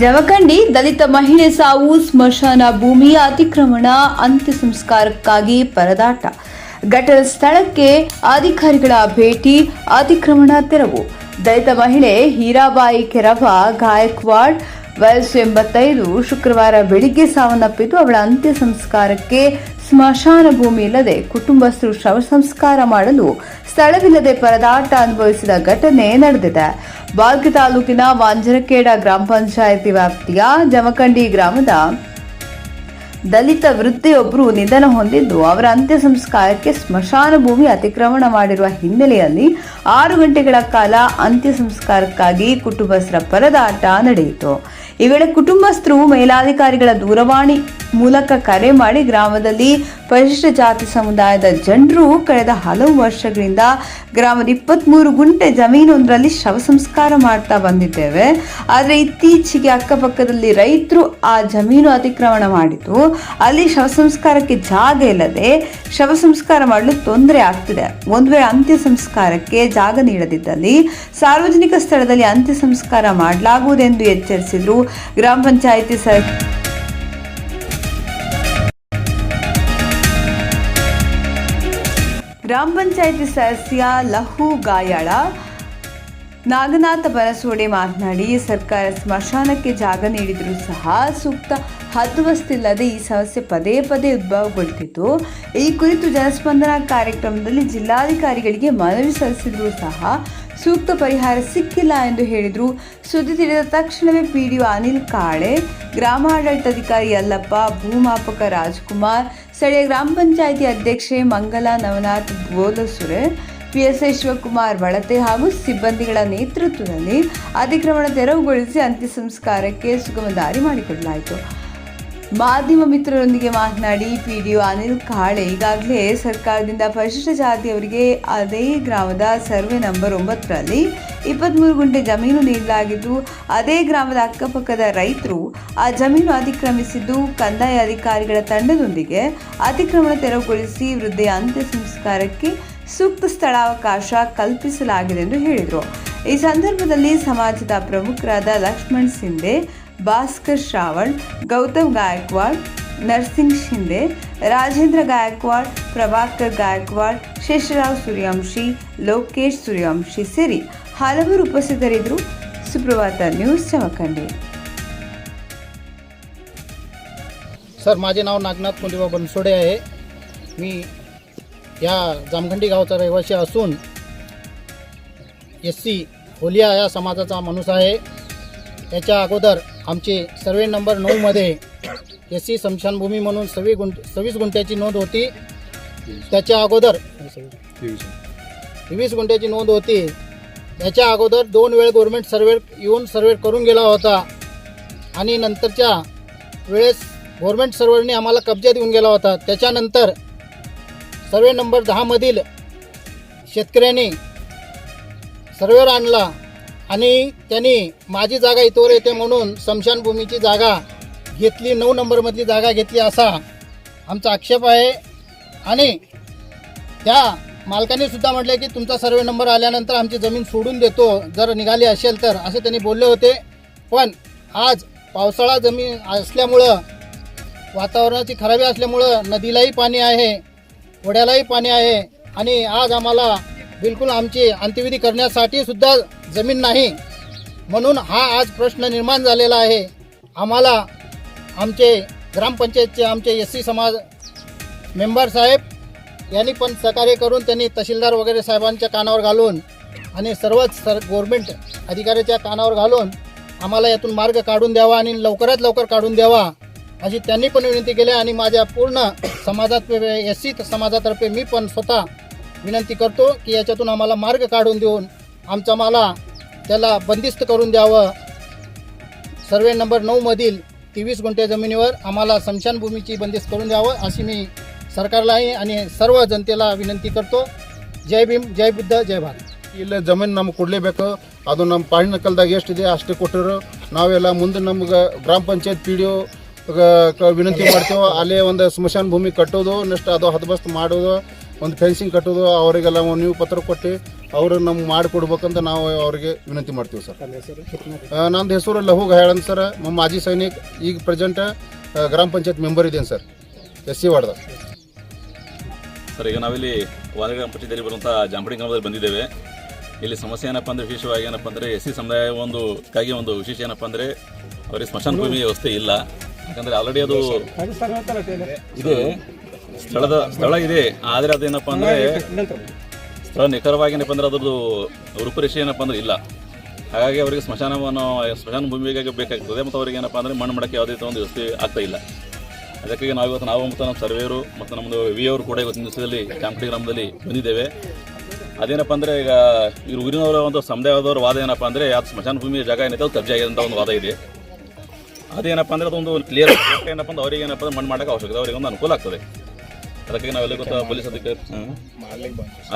ಜಮಖಂಡಿ ದಲಿತ ಮಹಿಳೆ ಸಾವು, ಸ್ಮಶಾನ ಭೂಮಿಯ ಅತಿಕ್ರಮಣ, ಅಂತ್ಯ ಸಂಸ್ಕಾರಕ್ಕಾಗಿ ಪರದಾಟ. ಘಟನ ಸ್ಥಳಕ್ಕೆ ಅಧಿಕಾರಿಗಳ ಭೇಟಿ, ಅತಿಕ್ರಮಣ ತೆರವು. ದಲಿತ ಮಹಿಳೆ ಹೀರಾಬಾಯಿ ಕೆರವ ಗಾಯಕ್ವಾಡ್ ವಯಸ್ಸು ಎಂಬತ್ತೈದು, ಶುಕ್ರವಾರ ಬೆಳಿಗ್ಗೆ ಸಾವನ್ನಪ್ಪಿದ್ದು ಅವಳ ಅಂತ್ಯ ಸಂಸ್ಕಾರಕ್ಕೆ ಸ್ಮಶಾನ ಭೂಮಿ ಇಲ್ಲದೆ ಕುಟುಂಬಸ್ಥರು ಶವ ಸಂಸ್ಕಾರ ಮಾಡಲು ಸ್ಥಳವಿಲ್ಲದೆ ಪರದಾಟ ಅನುಭವಿಸಿದ ಘಟನೆ ನಡೆದಿದೆ. ಬಾಲ್ಕಿ ತಾಲೂಕಿನ ವಾಂಜರಕೇಡ ಗ್ರಾಮ ಪಂಚಾಯಿತಿ ವ್ಯಾಪ್ತಿಯ ಜಮಖಂಡಿ ಗ್ರಾಮದ ದಲಿತ ವೃದ್ಧೆಯೊಬ್ಬರು ನಿಧನ ಹೊಂದಿದ್ದು, ಅವರ ಅಂತ್ಯ ಸಂಸ್ಕಾರಕ್ಕೆ ಸ್ಮಶಾನ ಭೂಮಿ ಅತಿಕ್ರಮಣ ಮಾಡಿರುವ ಹಿನ್ನೆಲೆಯಲ್ಲಿ ಆರು ಗಂಟೆಗಳ ಕಾಲ ಅಂತ್ಯ ಸಂಸ್ಕಾರಕ್ಕಾಗಿ ಕುಟುಂಬಸ್ಥರ ಪರದಾಟ ನಡೆಯಿತು. ಈ ವೇಳೆ ಕುಟುಂಬಸ್ಥರು, ಮೇಲಾಧಿಕಾರಿಗಳ ದೂರವಾಣಿ ಮೂಲಕ ಕರೆ ಮಾಡಿ ಗ್ರಾಮದಲ್ಲಿ ಪರಿಶಿಷ್ಟ ಜಾತಿ ಸಮುದಾಯದ ಜನರು ಕಳೆದ ಹಲವು ವರ್ಷಗಳಿಂದ ಗ್ರಾಮದ ಇಪ್ಪತ್ಮೂರು ಗುಂಟೆ ಜಮೀನೊಂದರಲ್ಲಿ ಶವ ಸಂಸ್ಕಾರ ಮಾಡ್ತಾ ಬಂದಿದ್ದೇವೆ. ಆದರೆ ಇತ್ತೀಚೆಗೆ ಅಕ್ಕಪಕ್ಕದಲ್ಲಿ ರೈತರು ಆ ಜಮೀನು ಅತಿಕ್ರಮಣ ಮಾಡಿದ್ದು. ಅಲ್ಲಿ ಶವ ಸಂಸ್ಕಾರಕ್ಕೆ ಜಾಗ ಇಲ್ಲದೆ ಶವ ಸಂಸ್ಕಾರ ಮಾಡಲು ತೊಂದರೆ ಆಗ್ತಿದೆ. ಒಂದು ವೇಳೆ ಅಂತ್ಯ ಸಂಸ್ಕಾರಕ್ಕೆ ಜಾಗ ನೀಡದಿದ್ದಲ್ಲಿ ಸಾರ್ವಜನಿಕ ಸ್ಥಳದಲ್ಲಿ ಅಂತ್ಯ ಸಂಸ್ಕಾರ ಮಾಡಲಾಗುವುದೆಂದು ಎಚ್ಚರಿಸಿದರು ಗ್ರಾಮ ಪಂಚಾಯಿತಿ ಸ ಗ್ರಾಮ ಪಂಚಾಯಿತಿ ಸದಸ್ಯ ಲಹು ಗಾಯಾಳ, ನಾಗನಾಥ ಬರಸೋಡೆ ಮಾತನಾಡಿ, ಸರ್ಕಾರ ಸ್ಮಶಾನಕ್ಕೆ ಜಾಗ ನೀಡಿದರೂ ಸಹ ಸೂಕ್ತ ಹದ್ದುವಸ್ತಿಲ್ಲದೆ ಈ ಸಮಸ್ಯೆ ಪದೇ ಪದೇ ಉದ್ಭವಗೊಳ್ತಿತ್ತು. ಈ ಕುರಿತು ಜನಸ್ಪಂದನ ಕಾರ್ಯಕ್ರಮದಲ್ಲಿ ಜಿಲ್ಲಾಧಿಕಾರಿಗಳಿಗೆ ಮನವಿ ಸಲ್ಲಿಸಿದರೂ ಸಹ ಸೂಕ್ತ ಪರಿಹಾರ ಸಿಕ್ಕಿಲ್ಲ ಎಂದು ಹೇಳಿದರು. ಸುದ್ದಿ ತಿಳಿದ ತಕ್ಷಣವೇ ಪಿ ಡಿ ಅನಿಲ್ ಕಾಳೆ, ಗ್ರಾಮಾಡಳಿತಾಧಿಕಾರಿ ಯಲ್ಲಪ್ಪ, ಭೂಮಾಪಕ ರಾಜ್ಕುಮಾರ್ ಸ್ಥಳೀಯ ಗ್ರಾಮ ಪಂಚಾಯಿತಿ ಅಧ್ಯಕ್ಷೆ ಮಂಗಲಾ ನವನಾಥ್ ಬೋಲಸುರೆ, ಪಿಎಸ್ಐ ಶಿವಕುಮಾರ್ ಬಳತೆ ಹಾಗೂ ಸಿಬ್ಬಂದಿಗಳ ನೇತೃತ್ವದಲ್ಲಿ ಅತಿಕ್ರಮಣ ತೆರವುಗೊಳಿಸಿ ಅಂತ್ಯ ಸಂಸ್ಕಾರಕ್ಕೆ ಸುಗಮ ದಾರಿ ಮಾಡಿಕೊಡಲಾಯಿತು. ಮಾಧ್ಯಮ ಮಿತ್ರರೊಂದಿಗೆ ಮಾತನಾಡಿ P D O Anil Kale ಈಗಾಗಲೇ ಸರ್ಕಾರದಿಂದ ಪರಿಶಿಷ್ಟ ಜಾತಿಯವರಿಗೆ ಅದೇ ಗ್ರಾಮದ ಸರ್ವೆ ನಂಬರ್ ಒಂಬತ್ತರಲ್ಲಿ ಇಪ್ಪತ್ತ್ಮೂರು ಗುಂಟೆ ಜಮೀನು ನೀಡಲಾಗಿದ್ದು, ಅದೇ ಗ್ರಾಮದ ಅಕ್ಕಪಕ್ಕದ ರೈತರು ಆ ಜಮೀನು ಅತಿಕ್ರಮಿಸಿದ್ದು ಕಂದಾಯ ಅಧಿಕಾರಿಗಳ ತಂಡದೊಂದಿಗೆ ಅತಿಕ್ರಮಣ ತೆರವುಗೊಳಿಸಿ ವೃದ್ಧೆಯ ಅಂತ್ಯ ಸಂಸ್ಕಾರಕ್ಕೆ ಸೂಕ್ತ ಸ್ಥಳಾವಕಾಶ ಕಲ್ಪಿಸಲಾಗಿದೆ ಎಂದು ಹೇಳಿದರು. ಈ ಸಂದರ್ಭದಲ್ಲಿ ಸಮಾಜದ ಪ್ರಮುಖರಾದ ಲಕ್ಷ್ಮಣ್ ಸಿಂಧೆ ಭಾಸ್ಕರ್ ಶ್ರಾವಣ್ ಗೌತಮ್ ಗಾಯಕ್ವಾಡ್ ನರ್ಸಿಂಗ್ ಶಿಂದೆ ರಾಜೇಂದ್ರ ಗಾಯಕ್ವಾಡ್ ಪ್ರಭಾಕರ್ ಗಾಯಕ್ವಾಡ್ ಶೇಷರಾವ್ ಸೂರ್ಯವಂಶಿ ಲೋಕೇಶ್ ಸೂರ್ಯವಂಶಿ ಸೇರಿ ಹಲವರು ಉಪಸ್ಥಿತರಿದ್ದರು ಸುಪ್ರಭಾತ ನ್ಯೂಸ್ ಚಮಕಂಡಿ सर माझे नाव नागनाथ कुंदिबा बनसोडे आहे मी या जामखंडी गावचा रहिवासी असून एस सी होलिया या समाजाचा माणूस आहे याच्या अगोदर आमचे सर्वे नंबर नऊमध्ये एस सी स्मशानभूमी म्हणून सव्वीस गुंट सव्वीस गुंठ्याची नोंद होती. त्याच्या अगोदर वीस गुंठ्याची नोंद होती. याच्या अगोदर दोन वेळ गव्हर्मेंट सर्वे येऊन सर्वे करून गेला होता. आणि नंतरच्या वेळेस गव्हर्मेंट सर्व्हरने आम्हाला कब्जा देऊन गेला होता. त्याच्यानंतर सर्वे नंबर दहामधील शेतकऱ्यांनी सर्वेवर आणला. आणि त्यांनी माझी जागा इथवर येते म्हणून स्मशानभूमीची जागा घेतली नऊ नंबरमधली जागा घेतली असा आमचा आक्षेप आहे. आणि त्या मालकाने सुद्धा म्हटलं की तुमचा सर्वे नंबर आल्यानंतर आमची जमीन सोडून देतो. जर निघाली असेल तर असे त्यांनी बोलले होते. पण आज पावसाळा जमीन असल्यामुळं वातावरणाची खराबी असल्यामुळं नदीलाही पाणी आहे ओढ्यालाही पाणी आहे. आणि आज आम्हाला बिलकुल आमची अंत्यविधी करण्यासाठी सुद्धा जमीन नाही. म्हणून हा आज प्रश्न निर्माण झालेला आहे. आम्हाला आमचे ग्रामपंचायतचे आमचे एस सी समाज मेंबर साहेब यांनी पण सहकार्य करून त्यांनी तहसीलदार वगैरे साहेबांच्या कानावर घालून आणि सर्वच सर गव्हर्मेंट अधिकाऱ्याच्या कानावर घालून आम्हाला यातून मार्ग काढून द्यावा आणि लवकरात लवकर काढून द्यावा अशी त्यांनी पण विनंती केली आणि माझ्या पूर्ण समाजात एस सी समाजातर्फे मी पण स्वतः विनंती करतो की याच्यातून आम्हाला मार्ग काढून देऊन आमचा मला त्याला बंदिस्त करून द्यावं सर्वे नंबर नऊमधील तेवीस गुंठे जमिनीवर आम्हाला स्मशानभूमीची बंदिस्त करून द्यावं अशी मी सरकारलाही आणि सर्व जनतेला विनंती करतो जय भीम जय बुद्ध जय भारत ಇಲ್ಲ ಜಮೀನು ನಮ್ಗೆ ಕೊಡಲೇಬೇಕು ಅದು ನಮ್ಮ ಪಾಣಿನ ಕಲ್ದಾಗ ಎಷ್ಟಿದೆ ಅಷ್ಟೇ ಕೊಟ್ಟರು ನಾವೆಲ್ಲ ಮುಂದೆ ನಮ್ಗೆ ಗ್ರಾಮ ಪಂಚಾಯತ್ ಪಿ ಡಿ ವಿನಂತಿ ಮಾಡ್ತೇವೆ ಅಲ್ಲೇ ಒಂದು ಸ್ಮಶಾನ ಭೂಮಿ ಕಟ್ಟೋದು ನೆಕ್ಸ್ಟ್ ಅದು ಹದಬಸ್ತ್ ಮಾಡೋದು ಒಂದು ಫೆನ್ಸಿಂಗ್ ಕಟ್ಟೋದು ಅವರಿಗೆಲ್ಲ ಒಂದು ನೀವು ಪತ್ರ ಕೊಟ್ಟು ಅವರು ನಮ್ಗೆ ಮಾಡಿಕೊಡ್ಬೇಕಂತ ನಾವು ಅವರಿಗೆ ವಿನಂತಿ ಮಾಡ್ತೀವಿ ಸರ್ ನಂದು ಹೆಸರು ಲಹು ಗಾಯಾಳನ್ ಸರ್ ನಮ್ಮ ಮಾಜಿ ಸೈನಿಕ್ ಈಗ ಪ್ರೆಸೆಂಟ್ ಗ್ರಾಮ ಪಂಚಾಯತ್ ಮೆಂಬರ್ ಇದ್ದೇನೆ ಸರ್ ಎಸ್ ಸಿ ವಾರ್ಡ್ದ ಸರ್ ಈಗ ನಾವಿಲ್ಲಿ ವಾದ ಗ್ರಾಮ ಪಂಚಾಯತಿಯಲ್ಲಿ ಬರುವಂಥ ಜಾಂಬಡಿ ಗ್ರಾಮದಲ್ಲಿ ಬಂದಿದ್ದೇವೆ ಇಲ್ಲಿ ಸಮಸ್ಯೆ ಏನಪ್ಪ ಅಂದರೆ ವಿಶೇಷವಾಗಿ ಏನಪ್ಪ ಅಂದರೆ ಎಸ್ ಸಿ ಸಮುದಾಯ ಒಂದು ಕಾಗಿ ಒಂದು ವಿಶೇಷ ಏನಪ್ಪ ಅಂದರೆ ಅವರಿಗೆ ಸ್ಮಶಾನ ಭೂಮಿ ವ್ಯವಸ್ಥೆ ಇಲ್ಲ ಯಾಕಂದರೆ ಆಲ್ರೆಡಿ ಅದು ಇದೆ ಸ್ಥಳದ ಸ್ಥಳ ಇದೆ. ಆದರೆ ಅದೇನಪ್ಪ ಅಂದರೆ ಸ್ಥಳ ನಿಖರವಾಗಿ ಏನಪ್ಪ ಅಂದರೆ ಅದರದ್ದು ರೂಪುರೇಷೆ ಏನಪ್ಪ ಅಂದರೆ ಇಲ್ಲ. ಹಾಗಾಗಿ ಅವರಿಗೆ ಸ್ಮಶಾನವನ್ನು, ಸ್ಮಶಾನ ಭೂಮಿಗಾಗಿ ಬೇಕಾಗ್ತದೆ ಮತ್ತು ಅವರಿಗೆ ಏನಪ್ಪ ಅಂದರೆ ಮಣ್ಣು ಮಾಡಕ್ಕೆ ಯಾವುದೇ ಒಂದು ವ್ಯವಸ್ಥೆ ಆಗ್ತಾ ಇಲ್ಲ. ಅದಕ್ಕಾಗಿ ನಾವು ಇವತ್ತು ನಾವು ಮತ್ತು ನಮ್ಮ ಸರ್ವೇರು ಮತ್ತು ನಮ್ಮದು ವಿ ಅವರು ಕೂಡ ಇವತ್ತಿನ ದಿವಸದಲ್ಲಿ ಚಾಂಪಡಿ ಗ್ರಾಮದಲ್ಲಿ ಬಂದಿದ್ದೇವೆ. ಅದೇನಪ್ಪ ಅಂದರೆ ಈಗ ಇವರು ಊರಿನವರ ಒಂದು ಸಮುದಾಯದವರ ವಾದ ಏನಪ್ಪ ಅಂದರೆ ಅದು ಸ್ಮಶಾನ ಭೂಮಿಯ ಜಾಗ ಏನಿದೆ ಅದು ಕಬ್ಜೆ ಅಂತ ಒಂದು ವಾದ ಇದೆ. ಅದೇನಪ್ಪ ಅಂದರೆ ಅದೊಂದು ಕ್ಲಿಯರ್ ಏನಪ್ಪ ಅಂದ್ರೆ ಅವರಿಗೆ ಏನಪ್ಪ ಅಂದ್ರೆ ಮಣ್ಣು ಮಾಡೋಕ್ಕೆ ಅವಶ್ಯಕತೆ, ಅವರಿಗೆ ಒಂದು ಅನುಕೂಲ ಆಗ್ತದೆ. ಅದಕ್ಕಾಗಿ ನಾವೆಲ್ಲ ಗೊತ್ತಾ ಪೊಲೀಸ್ ಅಧಿಕಾರಿ.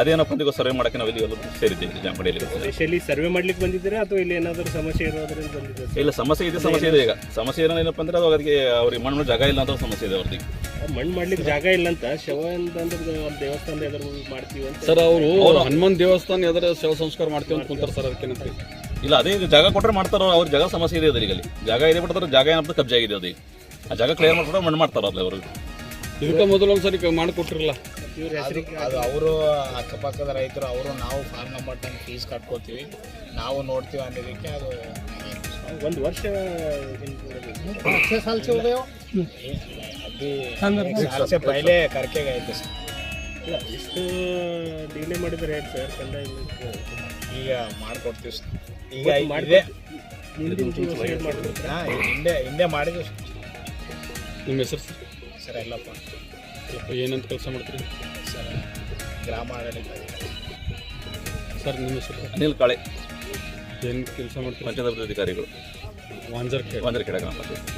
ಅದೇನಪ್ಪ ಅಂದ್ರೆ ಸರ್ವೆ ಮಾಡಕ್ಕೆ ನಾವು ಇಲ್ಲಿ ಎಲ್ಲರೂ ಸೇರಿದ್ದೇವೆ ಜಾಂಪಡಿಯಲ್ಲಿ ಸ್ಪೆಷಲಿ ಸರ್ವೆ ಮಾಡ್ಲಿಕ್ಕೆ ಬಂದಿದ್ದೀರಾ ಅಥವಾ ಇಲ್ಲಿ ಏನಾದರೂ ಸಮಸ್ಯೆ ಇರೋದ್ರಿಂದ ಬಂದಿದ್ದೀರಾ ಇಲ್ಲ ಸಮಸ್ಯೆ ಇದೆ ಸಮಸ್ಯೆ ಇದೆ ಈಗ. ಸಮಸ್ಯೆ ಏನಪ್ಪ ಅಂದ್ರೆ ಅದು ಅದಕ್ಕೆ ಅವ್ರಿಗೆ ಮಣ್ಣು ಜಾಗ ಇಲ್ಲ ಅಂತ ಸಮಸ್ಯೆ ಇದೆ ಅವ್ರಿಗೆ ಮಣ್ಣು ಮಾಡ್ಲಿಕ್ಕೆ ಜಾಗ ಇಲ್ಲ ಅಂತ ಶವ ಅಂತಂದ್ರೆ ಎದುರು ಮಾಡ್ತೀವಿ ಅಂತ ಸರ್ ಅವರು ಹನುಮಾನ್ ದೇವಸ್ಥಾನ ಎದುರು ಶವ ಸಂಸ್ಕಾರ ಮಾಡ್ತೀವಿ ಅಂತ ಕುಂತಾರೆ ಸರ್ ಅದಕ್ಕೇನಂತ ಇಲ್ಲ ಅದೇ ಜಾಗ ಕೊಟ್ಟರೆ ಮಾಡ್ತಾರೋ ಅವ್ರ ಜಾಗ ಸಮಸ್ಯೆ ಇದೆ ಅದ್ರಲ್ಲಿ. ಜಾಗ ಇದೆ ಬಿಡ್ತಾರೆ ಜಾಗ ಏನಪ್ಪ ಕಬ್ಜೆ ಆಗಿದೆ ಅದು ಆ ಜಾಗ ಕ್ಲಿಯರ್ ಮಾಡ್ತಾರೆ ಮಣ್ಣು ಮಾಡ್ತಾರೋ ಅಲ್ಲಿ ಅವರು. ಇದಕ್ಕೆ ಮೊದಲು ಒಂದ್ಸರಿ ಮಾಡಿಕೊಟ್ಟಿರಲ್ಲ ಇವ್ರ ಹೆಸರಿಗೆ ಅದು ಅವರು ಅಕ್ಕಪಕ್ಕದ ರೈತರು ಅವರು ನಾವು ಫಾರ್ಮ್ ನಂಬರ್ ಟೆನ್ ಫೀಸ್ ಕಟ್ಕೋತೀವಿ ನಾವು ನೋಡ್ತೀವಿ ಅನ್ನೋದಕ್ಕೆ ಅದು ಒಂದು ವರ್ಷ ಹಿಂದೆ छः साल से हो गए हो अभी साल से पहले करके गए थे सर ಇಲ್ಲ, ಇಷ್ಟು ಡಿಲೇ ಮಾಡಿದ್ರೆ ಹೇಗೆ ಸರ್ ಕಂದಾಯ ಇಲಾಖೆ? ಈಗ ಮಾಡ್ಕೊಡ್ತೀವಿ ಸರ್ ಈಗ ಮತ್ತೆ ಇದೆ ಮಾಡ್ಕೊಡ್ತೀವಿ. ಹಿಂದಿನ ತಿಂಗಳು ಸೈಡ್ ಮಾಡ್ಕೊಡ್ತೀರಾ? ಹಾಂ ಹಿಂದೆ ಹಿಂದೆ ಮಾಡಿದ್ವಿ ನಿಮ್ಮ ಹೆಸರು ಸರ್ ಸರ್ ಎಲ್ಲಪ್ಪ. ಏನಂತ ಕೆಲಸ ಮಾಡ್ತೀರಿ? ಸರ್ ಗ್ರಾಮ ಆಡಳಿತ ಸರ್ ನಿಮ್ಮ ಹೆಸರು? ಅನಿಲ್ ಕಾಳೆ. ಏನು ಕೆಲಸ ಮಾಡ್ತೀರಿ? ಪಂಚಾಯತ್ ಅಭಿವೃದ್ಧಿ ಅಧಿಕಾರಿಗಳು. ವಾಂಜರ್ ಕೆಳ ಗ್ರಾಮ ಪಂಚಾಯತ್.